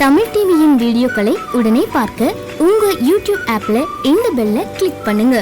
தமிழ் டிவியின் வீடியோக்களை உடனே பார்க்க உங்க யூடியூப் ஆப்ல இந்த பெல்ல கிளிக் பண்ணுங்க.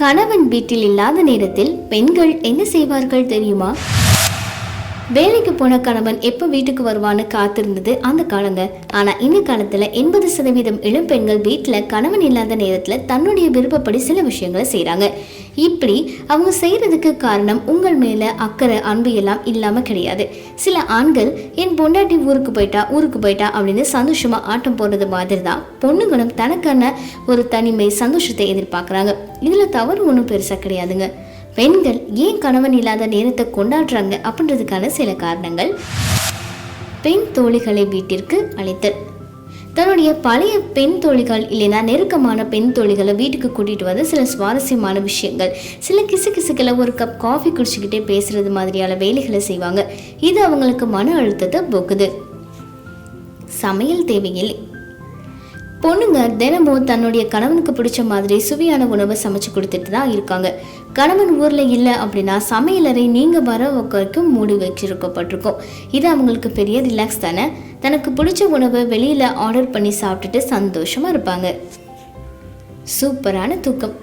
கணவன் வீட்டில் இல்லாத நேரத்தில் பெண்கள் என்ன செய்வார்கள் தெரியுமா? வேலைக்கு போன கணவன் எப்போ வீட்டுக்கு வருவான்னு காத்திருந்தது அந்த காலங்க. ஆனால் இந்த காலத்தில் எண்பது சதவீதம் இளம் பெண்கள் வீட்டில் கணவன் இல்லாத நேரத்தில் தன்னுடைய விருப்பப்படி சில விஷயங்களை செய்கிறாங்க இப்படி அவங்க செய்கிறதுக்கு காரணம் உங்கள் மேலே அக்கறை அன்பு எல்லாம் இல்லாமல் கிடையாது. சில ஆண்கள் என் பொண்டாட்டி ஊருக்கு போயிட்டா ஊருக்கு போயிட்டா அப்படின்னு சந்தோஷமாக ஆட்டம் போடுறது மாதிரி தான் பொண்ணுங்களும் தனக்கான ஒரு தனிமை சந்தோஷத்தை எதிர்பார்க்குறாங்க. இதில் தவறு ஒன்றும் பெருசாக கிடையாதுங்க. பெண்கள் ஏன் கணவன் இல்லாத நேரத்தை கொண்டாடுறாங்க அப்படின்றதுக்கான சில காரணங்கள். பெண் தோழிகளை வீட்டிற்கு அழைத்தல். தன்னுடைய பழைய பெண் தோழிகள் இல்லைன்னா நெருக்கமான பெண் தோழிகளை வீட்டுக்கு கூட்டிகிட்டு வந்து சில சுவாரஸ்யமான விஷயங்கள். சில கிசு கிசுக்களை ஒரு கப் காஃபி குடிச்சுக்கிட்டே பேசுறது மாதிரியான வேலைகளை செய்வாங்க. இது அவங்களுக்கு மன அழுத்தத்தை போக்குது. சமையல் தேவையில்லை. பொண்ணுங்க தினமும் தன்னுடைய கணவனுக்கு பிடிச்ச மாதிரி சுவையான உணவை சமைச்சு கொடுத்துட்டு தான் இருக்காங்க. கணவன் ஊரில் இல்லை அப்படின்னா சமையலறை நீங்கள் வர வரைக்கும் மூடி வச்சிருக்கப்பட்டிருக்கும். இது அவங்களுக்கு பெரிய ரிலாக்ஸ் தானே? தனக்கு பிடிச்ச உணவை வெளியில் ஆர்டர் பண்ணி சாப்பிட்டுட்டு சந்தோஷமாக இருப்பாங்க. சூப்பரான தூக்கம்.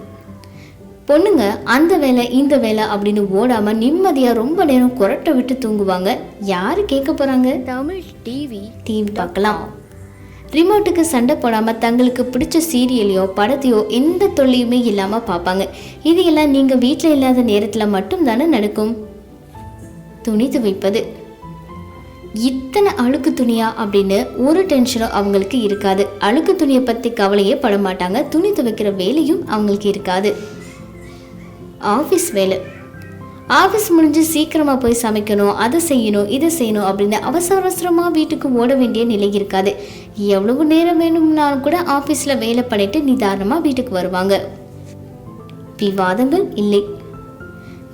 பொண்ணுங்க அந்த வேலை இந்த வேலை அப்படின்னு ஓடாம நிம்மதியா ரொம்ப நேரம் குரட்டை விட்டு தூங்குவாங்க. யாரு கேட்க போறாங்க? தமிழ் டிவி டிவி பார்க்கலாம். ரிமோட்டுக்கு சண்டை போடாமல் தங்களுக்கு பிடிச்ச சீரியலையோ படத்தையோ எந்த தொல்லையுமே இல்லாமல் பார்ப்பாங்க இது எல்லாம் நீங்கள் வீட்டில் இல்லாத நேரத்தில் மட்டும் தானே நடக்கும். துணி துவைப்பது. இத்தனை அழுக்கு துணியா அப்படின்னு ஒரு டென்ஷனும் அவங்களுக்கு இருக்காது. அழுக்கு துணியை பற்றி கவலையே பட மாட்டாங்க. துணி துவைக்கிற வேலையும் அவங்களுக்கு இருக்காது. ஆஃபீஸ் வேலை. ஆஃபீஸ் முடிஞ்சு சீக்கிரமாக போய் சமைக்கணும் அதை செய்யணும் இதை செய்யணும் அப்படின்னு அவசர அவசரமாக வீட்டுக்கு ஓட வேண்டிய நிலை இருக்காது. எவ்வளவு நேரம் வேணும்னாலும் கூட ஆஃபீஸில் வேலை பண்ணிட்டு நிதானமாக வீட்டுக்கு வருவாங்க. விவாதங்கள் இல்லை.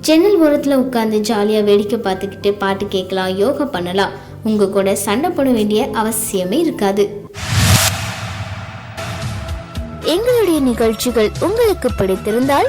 ஜன்னல் ஓரத்தில் உட்காந்து ஜாலியாக வேடிக்கை பார்த்துக்கிட்டு பாட்டு கேட்கலாம் யோகா பண்ணலாம். உங்கள் கூட சண்டை போட வேண்டிய அவசியமே இருக்காது. எங்களுடைய நிகழ்ச்சிகள் உங்களுக்கு பிடித்திருந்தால்